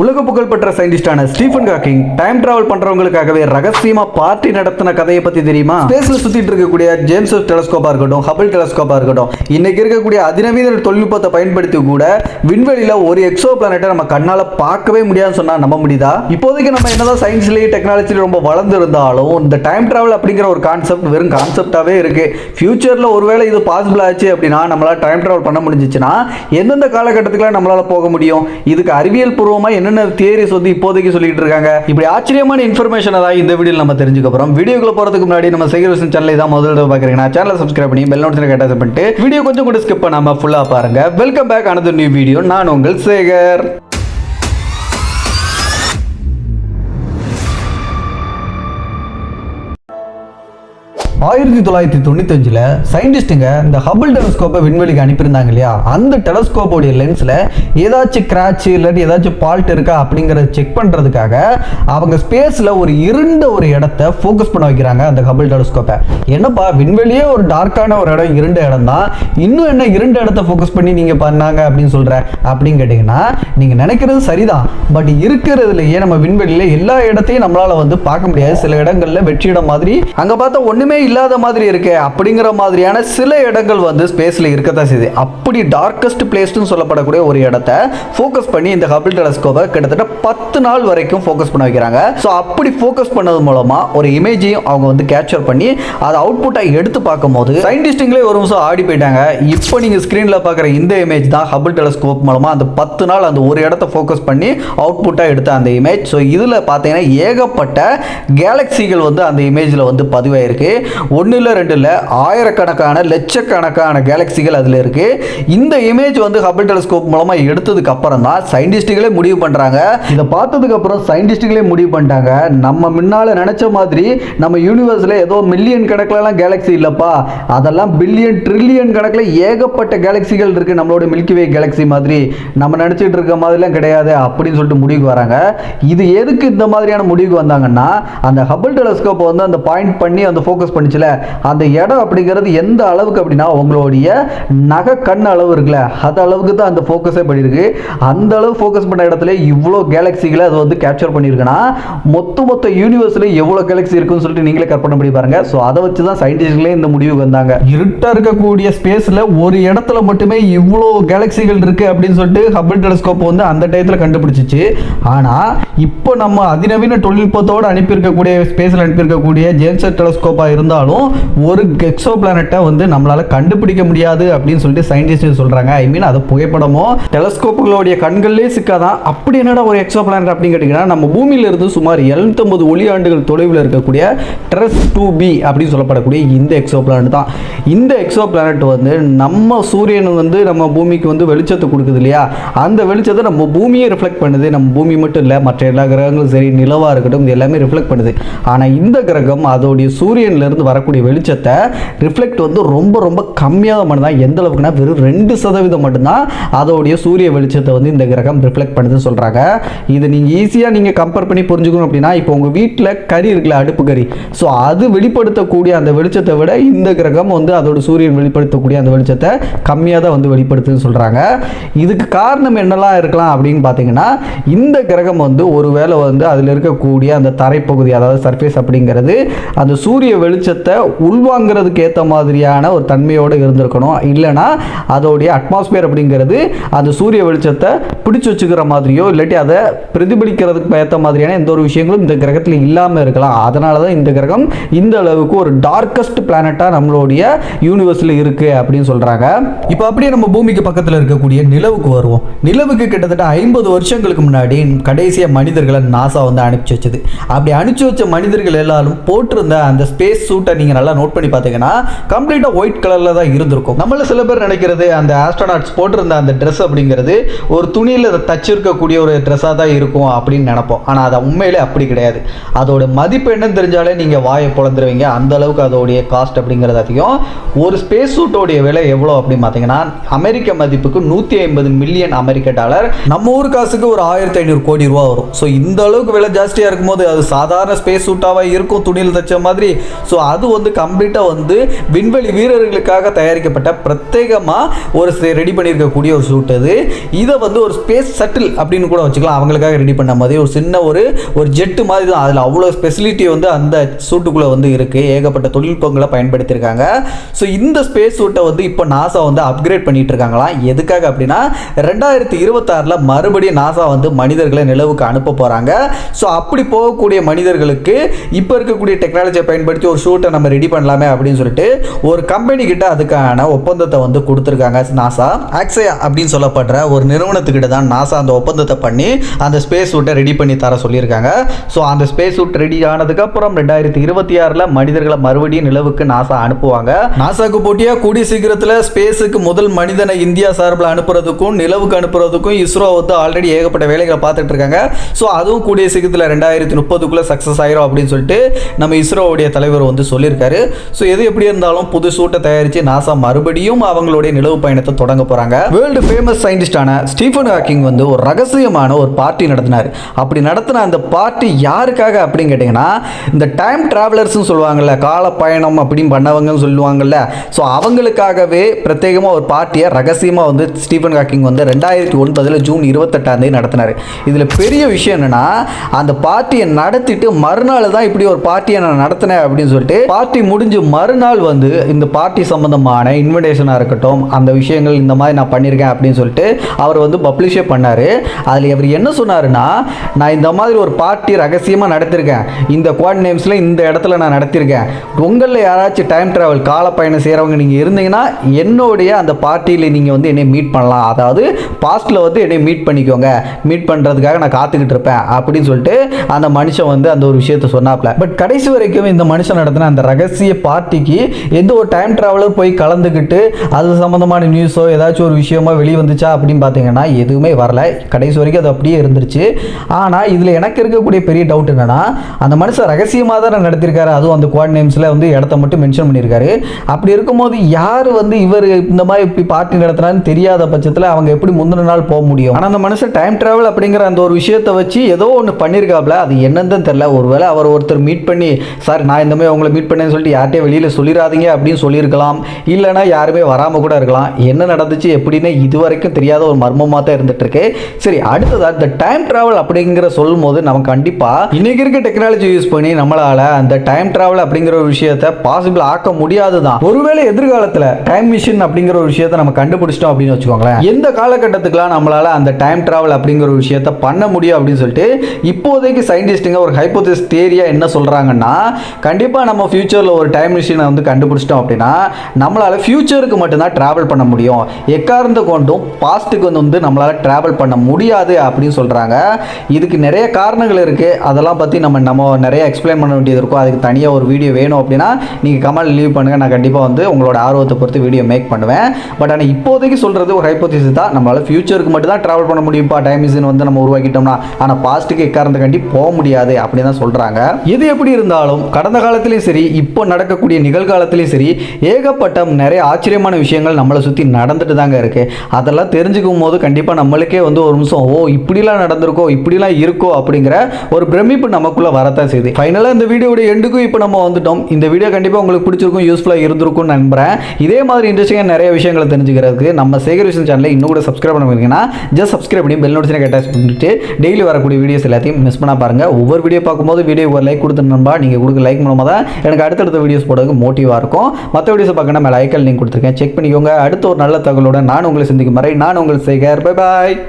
உலக புகழ்பெற்ற சயின்டிஸ்டான ஸ்டீஃபன் ஹாக்கிங் டைம் டிராவல் பண்றவங்களுக்காகவே ரகசியமா பார்ட்டி நடத்தின கதையை பத்தி தெரியுமா? ஸ்பேஸ்ல சுத்திட்டு இருக்கக்கூடிய ஜேம்ஸ் டெலஸ்கோப்பா இருக்கட்டும் ஹபிள் டெலஸ்கோப்பா இருக்கட்டும் இன்னைக்கு இருக்கக்கூடிய அதிநவீன தொழில்நுட்பத்தை பயன்படுத்தி கூட விண்வெளியில ஒரு எக்ஸோ பிளானட்டை நம்ம கண்ணால பார்க்கவே முடியாதுன்னு சொன்னா நம்ப முடியுதா? இப்போதைக்கு நம்ம என்னதான் சயின்ஸ்லயே டெக்னாலஜில ரொம்ப வளர்ந்து இருந்தாலும் இந்த டைம் டிராவல் அப்படிங்கிற ஒரு கான்செப்ட் வெறும் கான்செப்டாவே இருக்கு. ஃபியூச்சர்ல ஒருவேளை இது பாசிபிள் ஆச்சு அப்படின்னா நம்மளால டைம் டிராவல் பண்ண முடிஞ்சிச்சுன்னா எந்தெந்த காலகட்டத்துக்குலாம் நம்மளால போக முடியும்? இதுக்கு அறிவியல் பூர்வமா என்னென்ன தியரிஸ் வந்து இப்போதைக்கு சொல்லிட்டு இருக்காங்க? இப்படி ஆச்சரியமான இன்ஃபர்மேஷன் தான் இந்த வீடியோ நம்ம தெரிஞ்சுக்க போறோம். வீடியோக்குள்ள போறதுக்கு முன்னாடி நம்ம செய்கிற சேனலை தான் முதல்ல தடவை பார்க்குறீங்கன்னா சேனலை சப்ஸ்கிரைப் பண்ணி பெல் நோட்டிஃபிகேஷன் கேட்டது பண்ணிட்டு வீடியோ கொஞ்சம் கூட ஸ்கிப் பண்ணாம ஃபுல்லா பாருங்க. Welcome back another new video நான் உங்கள் சேகர் ஆயிரத்தி தொள்ளாயிரத்தி தொண்ணூத்தஞ்சில் சயின்டிஸ்ட்டுங்க இந்த ஹபிள் டெலஸ்கோப்பை விண்வெளிக்கு அனுப்பியிருந்தாங்க இல்லையா? அந்த டெலஸ்கோப்போடைய லென்ஸில் ஏதாச்சும் கிராச்சு இல்லாட்டி ஏதாச்சும் ஃபால்ட் இருக்கா அப்படிங்கிறத செக் பண்ணுறதுக்காக அவங்க ஸ்பேஸில் ஒரு இருண்ட ஒரு இடத்த ஃபோக்கஸ் பண்ண வைக்கிறாங்க அந்த ஹபிள் டெலஸ்கோப்பை என்னப்பா விண்வெளியே ஒரு டார்க்கான ஒரு இடம் இருண்ட இடம் தான் இன்னும் என்ன இருண்ட இடத்த ஃபோக்கஸ் பண்ணி நீங்கள் பண்ணாங்க அப்படின்னு சொல்கிற அப்படின்னு கேட்டிங்கன்னா நீங்கள் நினைக்கிறது சரிதான். பட் இருக்கிறதுலையே நம்ம விண்வெளியில் எல்லா இடத்தையும் நம்மளால் வந்து பார்க்க முடியாது. சில இடங்களில் வெற்றிடம் மாதிரி. அங்கே பார்த்தா ஒன்றுமே இல்லாத மாதிரி இருக்கே அப்படிங்கிற மாதிரியான சில இடங்கள் வந்து ஸ்பேஸில் இருக்கத்தான் செய்யுது. அப்படி டார்க்கஸ்ட் பிளேஸ்னு சொல்லப்படக்கூடிய ஒரு இடத்த ஃபோக்கஸ் பண்ணி இந்த ஹபிள் டெலஸ்கோப்பை கிட்டத்தட்ட பத்து நாள் வரைக்கும் ஃபோக்கஸ் பண்ண வைக்கிறாங்க. ஸோ அப்படி ஃபோக்கஸ் பண்ணது மூலமாக ஒரு இமேஜையும் அவங்க வந்து கேப்சர் பண்ணி அதை அவுட்புட்டாக எடுத்து பார்க்கும்போது சயின்டிஸ்ட்டுங்களே ஒரு நிமிஷம் ஆடி போயிட்டாங்க. இப்போ நீங்கள் ஸ்க்ரீனில் பார்க்குற இந்த இமேஜ் தான் ஹபிள் டெலஸ்கோப் மூலமாக அந்த பத்து நாள் அந்த ஒரு இடத்த ஃபோக்கஸ் பண்ணி அவுட்புட்டாக எடுத்த அந்த இமேஜ் ஸோ இதில் பார்த்தீங்கன்னா ஏகப்பட்ட கேலக்சிகள் வந்து அந்த இமேஜில் வந்து பதிவாயிருக்கு. ஒன்று இல்லை ரெண்டு இல்லை ஆயிரக்கணக்கான லட்சக்கணக்கான கேலக்சிகள் அதில் இருக்குது இந்த இமேஜ் வந்து ஹபிள் டெலஸ்கோப் மூலமாக எடுத்ததுக்கு அப்புறம் தான் சயின்டிஸ்ட்டுகளே முடிவு பண்ணுறாங்க இதை பார்த்ததுக்கு அப்புறம் சயின்டிஸ்ட்டுகளே முடிவு பண்ணிட்டாங்க. நம்ம முன்னால் நினச்ச மாதிரி நம்ம யூனிவர்ஸில் ஏதோ மில்லியன் கணக்கிலலாம் கேலக்ஸி இல்லைப்பா. அதெல்லாம் பில்லியன் ட்ரில்லியன் கணக்கில் ஏகப்பட்ட கேலக்சிகள் இருக்குது நம்மளோட மில்கி வே மாதிரி. நம்ம நினச்சிட்டு இருக்க மாதிரிலாம் கிடையாது அப்படின்னு சொல்லிட்டு முடிவுக்கு வராங்க. இது எதுக்கு இந்த மாதிரியான முடிவுக்கு வந்தாங்கன்னா அந்த ஹபிள் டெலஸ்கோப்பை வந்து அந்த பாயிண்ட் பண்ணி அந்த ஃபோக்கஸ் பண்ணி பண்ணிச்சுல? அந்த இடம் அப்படிங்கிறது எந்த அளவுக்கு அப்படின்னா உங்களுடைய நகை கண் அளவு இருக்குல்ல அது அளவுக்கு தான் அந்த ஃபோக்கஸே பண்ணியிருக்கு. அந்த அளவு ஃபோக்கஸ் பண்ண இடத்துல இவ்வளோ கேலக்சிகளை அது வந்து கேப்சர் பண்ணியிருக்குன்னா மொத்த மொத்த யூனிவர்ஸில் எவ்வளோ கேலக்ஸி இருக்குன்னு சொல்லிட்டு நீங்களே கற்பனை பண்ணி பாருங்க. ஸோ அதை வச்சு தான் சயின்டிஸ்ட்களே இந்த முடிவுக்கு வந்தாங்க. இருட்டாக இருக்கக்கூடிய ஸ்பேஸில் ஒரு இடத்துல மட்டுமே இவ்வளோ கேலக்சிகள் இருக்கு அப்படின்னு சொல்லிட்டு ஹபிள் டெலஸ்கோப் வந்து அந்த டயத்தில் கண்டுபிடிச்சிச்சு. ஆனால் இப்போ நம்ம அதிநவீன தொழில்நுட்பத்தோடு அனுப்பியிருக்கக்கூடிய ஸ்பேஸில் அனுப்பியிருக்கக்கூடிய ஜேம்ஸ் டெலஸ்கோப்பாக இருந்தாலும் ஒரு எக்ஸோ பிளானட்டை வந்து நம்மளால் கண்டுபிடிக்க முடியாது அப்படின்னு சொல்லிட்டு சயின்டிஸ்ட் சொல்கிறாங்க ஐ மீன் அது புகைப்படமோ டெலஸ்கோப்புகளுடைய கண்கள்லேயே சிக்காதான் அப்படி என்னடா ஒரு எக்ஸோ பிளானட் அப்படின்னு கேட்டிங்கன்னா நம்ம பூமியில இருந்து சுமார் எழுநூத்தொம்பது ஒளி ஆண்டுகள் தொலைவில் இருக்கக்கூடிய ட்ரெஸ் டூ பி அப்படின்னு சொல்லப்படக்கூடிய இந்த எக்ஸோ பிளானட் தான். இந்த எக்ஸோ பிளானட் வந்து நம்ம சூரியன் வந்து நம்ம பூமிக்கு வந்து வெளிச்சத்தை கொடுக்குது இல்லையா? அந்த வெளிச்சத்தை நம்ம பூமியை ரிஃப்ளெக்ட் பண்ணுது. நம்ம பூமி மட்டும் இல்லை மற்ற எல்லா கிரகங்களும் சரி நிலவாக இருக்கட்டும் இது எல்லாமே ரிஃப்ளெக்ட் பண்ணுது. ஆனால் இந்த கிரகம் அதோடைய சூரியன்லேருந்து வரக்கூடிய வெளிச்சத்தை ரிஃப்ளெக்ட் வந்து ரொம்ப ரொம்ப கம்மியாக தான். எந்த அளவுக்குனா வெறும் ரெண்டு சதவீதம் மட்டும்தான் அதோடைய சூரிய வெளிச்சத்தை வந்து இந்த கிரகம் ரிஃப்ளெக்ட் பண்ணுதுன்னு சொல்கிறாங்க இது நீங்கள் ஈஸியாக நீங்கள் கம்பேர் பண்ணி புரிஞ்சுக்கணும் அப்படின்னா இப்போ உங்கள் வீட்டில் கறி இருக்குல்ல அடுப்பு கறி ஸோ அது வெளிப்படுத்தக்கூடிய அந்த வெளிச்சத்தை விட இந்த கிரகம் வந்து அதோட சூரியன் வெளிப்படுத்தக்கூடிய அந்த வெளிச்சத்தை கம்மியாக தான் வந்து வெளிப்படுத்துதுன்னு சொல்கிறாங்க இதுக்கு காரணம் என்னெல்லாம் இருக்கலாம் அப்படின்னு பார்த்தீங்கன்னா இந்த கிரகம் வந்து ஒருவேளை வந்து அதில் இருக்கக்கூடிய அந்த தரைப்பகுதி அதாவது சர்ஃபேஸ் அப்படிங்கிறது அந்த சூரிய வெளிச்சத்தை உள்வாங்கிறதுக்கு ஏற்ற மாதிரியான ஒரு தன்மையோடு இருந்திருக்கணும். இல்லைன்னா அதோடைய அட்மாஸ்பியர் அப்படிங்கிறது அந்த சூரிய வெளிச்சத்தை பிடிச்சி வச்சுக்கிற மாதிரியோ இல்லாட்டி அதை பிரதிபலிக்கிறதுக்கு ஏற்ற மாதிரியான எந்த ஒரு விஷயங்களும் இந்த கிரகத்தில் இல்லாமல் இருக்கலாம். அதனால தான் இந்த கிரகம் இந்த அளவுக்கு ஒரு டார்க்கஸ்ட் பிளானட்டாக நம்மளுடைய யூனிவர்ஸில் இருக்குது அப்படின்னு சொல்கிறாங்க இப்போ அப்படியே நம்ம பூமிக்கு பக்கத்தில் இருக்கக்கூடிய நிலவுக்கு வருவோம். நிலவுக்கு கிட்டத்தட்ட ஐம்பது வருஷங்களுக்கு முன்னாடி கடைசியாக மனிதர்களை நாசா வந்து அனுப்பிச்சு வச்சது. அப்படி அனுப்பிச்சு வச்ச மனிதர்கள் எல்லாரும் போட்டிருந்த அந்த ஸ்பேஸ் சூட்டை நீங்கள் நல்லா நோட் பண்ணி பார்த்தீங்கன்னா கம்ப்ளீட்டாக ஒயிட் கலரில் தான் இருந்திருக்கும். நம்மள சில பேர் நினைக்கிறது அந்த ஆஸ்ட்ரோனாட்ஸ் போட்டிருந்த அந்த ட்ரெஸ் அப்படிங்கிறது ஒரு துணியில் தச்சிருக்கக்கூடிய ஒரு ட்ரெஸ்ஸாக தான் இருக்கும் அப்படின்னு நினைப்போம். ஆனால் அது உண்மையிலே அப்படி கிடையாது. அதோட மதிப்பு என்னன்னு தெரிஞ்சாலே நீங்கள் வாயை பிளந்துருவீங்க அந்த அளவுக்கு அதோடைய காஸ்ட் அப்படிங்கிறது அதிகம். ஒரு ஸ்பேஸ் சூட்டோடைய விலை எவ்வளோ அப்படின்னு பார்த்தீங்கன்னா அமெரிக்க மதிப்புக்கு நூற்றி ஐம்பது மில்லியன் அமெரிக்க டாலர். நம்ம ஊர் காசுக்கு ஒரு ஆயிரத்தி ஐநூறு கோடி ரூபா வரும். ஸோ இந்த அளவுக்கு விலை ஜாஸ்தியாக இருக்கும்போது அது சாதாரண ஸ்பேஸ் சூட்டாக இருக்கும் துணியில் தைச்ச மாதிரி. ஸோ அது வந்து கம்ப்ளீட்டாக வந்து விண்வெளி வீரர்களுக்காக தயாரிக்கப்பட்ட பிரத்யேகமாக ஒரு ரெடி பண்ணியிருக்கக்கூடிய ஒரு சூட் அது. இதை வந்து ஒரு ஸ்பேஸ் சட்டில் அப்படின்னு கூட வச்சுக்கலாம். அவங்களுக்காக ரெடி பண்ண மாதிரி ஒரு சின்ன ஒரு ஒரு ஜெட்டு மாதிரி தான். அதில் அவ்வளோ ஸ்பெசிலிட்டி வந்து அந்த சூட்டுக்குள்ளே வந்து இருக்குது ஏகப்பட்ட தொழில்நுட்பங்களை பயன்படுத்தியிருக்காங்க. ஸோ இந்த ஸ்பேஸ் சூட்டை வந்து இப்போ நாசா வந்து அப்கிரேட் பண்ணிட்டு இருக்காங்களாம் எதுக்காக அப்படின்னா ரெண்டாயிரத்தி இருபத்தாறில் மறுபடியும் நாசா வந்து மனிதர்களை நிலவுக்கு அனுப்ப போகிறாங்க ஸோ அப்படி போகக்கூடிய மனிதர்களுக்கு இப்போ இருக்கக்கூடிய டெக்னாலஜியை பயன்படுத்தி ஒரு ஷூட்டை நம்ம ரெடி பண்ணலாமே அப்படின்னு சொல்லிட்டு ஒரு கம்பெனி கிட்ட அதுக்கான ஒப்பந்தத்தை வந்து கொடுத்துருக்காங்க நாசா ஆக்ஸயா அப்படின்னு சொல்லப்படுற ஒரு நிறுவனத்துக்கிட்ட தான் நாசா அந்த ஒப்பந்தத்தை பண்ணி அந்த ஸ்பேஸ் சூட்டை ரெடி பண்ணி தர சொல்லியிருக்காங்க. ஸோ அந்த ஸ்பேஸ் சூட் ரெடி ஆனதுக்கப்புறம் ரெண்டாயிரத்தி இருபத்தி ஆறில் மனிதர்களை மறுபடியும் நிலவுக்கு நாசா அனுப்புவாங்க. நாசாக்கு போட்டியாக கூடிய சீக்கிரத்தில் ஸ்பேஸுக்கு முதல் மனிதனை இந்தியா சார்பில் அனுப்புறதுக்கும் நிலவுக்கு அனுப்புறதுக்கும் இஸ்ரோ வந்து ஆல்ரெடி ஏகப்பட்ட வேலைகளை பார்த்துட்டு இருக்காங்க. ஸோ அதுவும் கூடிய சீக்கிரத்தில் ரெண்டாயிரத்தி முப்பதுக்குள்ளே சக்ஸஸ் ஆயிரும் அப்படின்னு சொல்லிட்டு நம்ம இஸ்ரோவுடைய தலைவர் வந்து சொல்லியிருக்காரு. ஸோ எது எப்படி இருந்தாலும் புது சூட்டை தயாரித்து நாசா மறுபடியும் அவங்களுடைய நிலவு பயணத்தை தொடங்க போகிறாங்க வேர்ல்டு ஃபேமஸ் சயின்டிஸ்டான ஸ்டீஃபன் ஹாக்கிங் வந்து ஒரு ரகசியமான ஒரு பார்ட்டி நடத்தினார். அப்படி நடத்தின அந்த பார்ட்டி யாருக்காக அப்படின்னு கேட்டிங்கன்னா இந்த டைம் ட்ராவலர்ஸ்னு சொல்லுவாங்கள்ல கால பயணம் அப்படின்னு பண்ணவங்கன்னு சொல்லுவாங்கள்ல ஸோ அவங்களுக்காகவே பிரத்யேகமாக ஒரு பார்ட்டியை ரகசியமாக வந்து ஸ்டீஃபன் ஹாக்கிங் வந்து ரெண்டாயிரத்தி ஒன்பதில் ஜூன் இருபத்தெட்டாம் தேதி நடத்தினார். இதில் பெரிய விஷயம் என்னென்னா அந்த பார்ட்டியை நடத்திட்டு மறுநாள் தான் இப்படி ஒரு பார்ட்டியை நான் நடத்தினேன் அப்படின்னு சொல்லிட்டு பார்ட்டி முடிஞ்சு மறுநாள் வந்து இந்த பார்ட்டி சம்பந்தமான இன்விடேஷனாக இருக்கட்டும் அந்த விஷயங்கள் இந்த மாதிரி நான் பண்ணியிருக்கேன் அப்படின்னு சொல்லிட்டு அவர் வந்து பப்ளிஷே பண்ணார். அதில் அவர் என்ன சொன்னாருன்னா நான் இந்த மாதிரி ஒரு பார்ட்டி ரகசியமாக நடத்திருக்கேன். இந்த குவாட் நேம்ஸில் இந்த இடத்துல நான் நடத்தியிருக்கேன் உங்களில் யாராச்சும் டைம் ட்ராவல் கால பயணம் செய்கிறவங்க நீங்கள் இருந்தீங்கன்னா என்னுடைய அந்த பார்ட்டியில் நீங்கள் வந்து என்னை மீட் பண்ணலாம். அதாவது பாஸ்ட்டில் வந்து என்னை மீட் பண்ணிக்கோங்க. மீட் பண்ணுறதுக்காக நான் காத்துக்கிட்டு இருப்பேன். அப்படின்னு சொல்லிட்டு அந்த மனுஷன் வந்து அந்த ஒரு விஷயத்த சொன்னாப்ல. பட் கடைசி வரைக்கும் இந்த மனுஷன் நடத்தின அந்த ரகசிய பார்ட்டிக்கு எந்த ஒரு டைம் ட்ராவலர் போய் கலந்துக்கிட்டு அது சம்மந்தமான நியூஸோ ஏதாச்சும் ஒரு விஷயமா வெளியே வந்துச்சா அப்படின்னு பார்த்தீங்கன்னா எதுவுமே வரல. கடைசி வரைக்கும் அது அப்படியே இருந்துருச்சு. ஆனால் இதில் எனக்கு இருக்கக்கூடிய பெரிய டவுட் என்னென்னா அந்த மனுஷன் ரகசியமாக தான் நடத்திருக்காரு. அதுவும் அந்த குவாட் நேம்ஸில் வந்து இடத்த மட்டும் மென்ஷன் பண்ணியிருக்காரு. அப்படி இருக்கும்போது யார் வந்து இவர் இந்த மாதிரி இப்படி பார்ட்டி நடத்துனான்னு தெரியாத பட்சத்தில் அவங்க எப்படி முந்தின நாள் போக முடியும்? ஆனால் அந்த மனுஷன் டைம் ட்ராவல் அப்படிங்கிற அந்த ஒரு விஷயத்தை வச்சு ஏதோ ஒன்று பண்ணியிருக்காப்ல. அது என்னன்னு தெரியல. ஒருவேளை அவர் ஒருத்தர் மீட் பண்ணி சார் நான் இந்த மாதிரி உங்களை மீட் பண்ணேன்னு சொல்லிட்டு யார்கிட்டயும் வெளியில் சொல்லிடாதீங்க அப்படின்னு சொல்லியிருக்கலாம். இல்லைனா யாருமே வராமல் கூட இருக்கலாம். என்ன நடந்துச்சு எப்படின்னு இது வரைக்கும் தெரியாத ஒரு மர்மமாக தான் இருந்துட்டு சரி அடுத்ததாக இந்த டைம் ட்ராவல் அப்படிங்கிற சொல்லும் போது நம்ம கண்டிப்பாக இன்னைக்கு இருக்க டெக்னாலஜி யூஸ் பண்ணி நம்மளால அந்த டைம் டிராவல் அப்படிங்கிற ஒரு விஷயத்தை பாசிபிள் ஆக்க முடியாது தான் ஒருவேளை எதிர்காலத்தில் டைம் மிஷின் அப்படிங்கிற ஒரு விஷயத்தை நம்ம கண்டுபிடிச்சிட்டோம் அப்படின்னு வச்சுக்கோங்களேன். எந்த காலகட்டத்துக்குலாம் நம்மளால அந்த டைம் டிராவல் அப்படிங்கிற ஒரு விஷயத்த பண்ண முடியும் அப்படின்னு சொல்லிட்டு இப்போதைக்கு சயின்டிஸ்ட்டுங்க ஒரு ஹைப்போதிஸ் தேரியா என்ன சொல்றாங்கன்னா கண்டிப்பாக நம்ம ஃப்யூச்சரில் ஒரு டைம் மிஷினை வந்து கண்டுபிடிச்சிட்டோம் அப்படின்னா நம்மளால் ஃப்யூச்சருக்கு மட்டும்தான் ட்ராவல் பண்ண முடியும். எக்காரந்த கொண்டும் பாஸ்ட்டுக்கு வந்து வந்து நம்மளால் ட்ராவல் பண்ண முடியாது அப்படின்னு சொல்கிறாங்க இதுக்கு நிறைய காரணங்கள் இருக்குது அதெல்லாம் பற்றி நம்ம நம்ம நிறைய எக்ஸ்பிளைன் பண்ண வேண்டியது இருக்கும். அதுக்கு தனியாக ஒரு வீடியோ வேணும் அப்படின்னா நீங்கள் கமெண்ட் லீவ் பண்ணுங்கள் நான் கண்டிப்பாக வந்து உங்களோட ஆர்வத்தை பொறுத்து வீடியோ மேக் பண்ணுவேன். பட் ஆனால் இப்போதைக்கு சொல்கிறது ஒரு ஹைப்போதிஸ் தான். நம்மளால் ஃப்யூச்சருக்கு மட்டும்தான் ட்ராவல் பண்ண முடியும்ப்பா டைம் மிஷின் வந்து நம்ம உருவாக்கிட்டோம்னா ஆனால் பாஸ்ட்டுக்கு எக்காரந்த கண்டி போக முடியாது அப்படின்னு தான் சொல்கிறாங்க இது எப்படி இருந்தாலும் கடந்த காலத்திலையும் சரி இப்போ நடக்கக்கூடிய நிகழ்காலத்திலையும் சரி ஏகப்பட்ட நிறைய ஆச்சரியமான விஷயங்கள் நம்மளை சுற்றி நடந்துட்டு தாங்க இருக்குது அதெல்லாம் தெரிஞ்சுக்கும் போது கண்டிப்பாக நம்மளுக்கே வந்து ஒரு நிமிஷம் ஓ இப்படிலாம் நடந்திருக்கோ இப்படிலாம் இருக்கோ அப்படிங்கிற ஒரு பிரமிப்பு நமக்குள்ளே வரத்தான் செய்யுது. ஃபைனலாக இந்த வீடியோடைய எண்டுக்கும் இப்போ நம்ம வந்துட்டோம். இந்த வீடியோ கண்டிப்பாக உங்களுக்கு பிடிச்சிருக்கும் யூஸ்ஃபுல்லாக இருந்திருக்கும் நம்புறேன். இதே மாதிரி இன்ட்ரெஸ்டிங்காக நிறைய விஷயங்களை தெரிஞ்சுக்கிறதுக்கு நம்ம சேகர் விஷயம் சேனலை இன்னும் கூட சப்ஸ்கிரைப் பண்ண ஜஸ்ட் சப்ஸ்கிரைப் பண்ணி பெல் நோட்டிஃபிகேஷன் அட்டாச் பண்ணிட்டு டெய்லி வரக்கூடிய வீடியோஸ் எல்லாத்தையும் மிஸ் பண்ணால் பாருங்க. ஒவ்வொரு வீடியோ பார்க்கும்போது வீடியோ ஒரு லைக் கொடுத்து நண்பா. நீங்கள் கொடுக்க லைக் மூலமாக தான் எனக்கு அடுத்தடுத்த வீடியோஸ் போடுறதுக்கு மோட்டிவாக இருக்கும். மற்ற வீடியோஸ் பார்க்கணும் மேலே ஐக்கல் லிங்க் கொடுத்துருக்கேன். செக் பண்ணிக்கோங்க. அடுத்த ஒரு நல்ல தகவலோட நான் உங்களை சந்திக்கும் வரை நான் உங்களுக்கு சேகர். Bye bye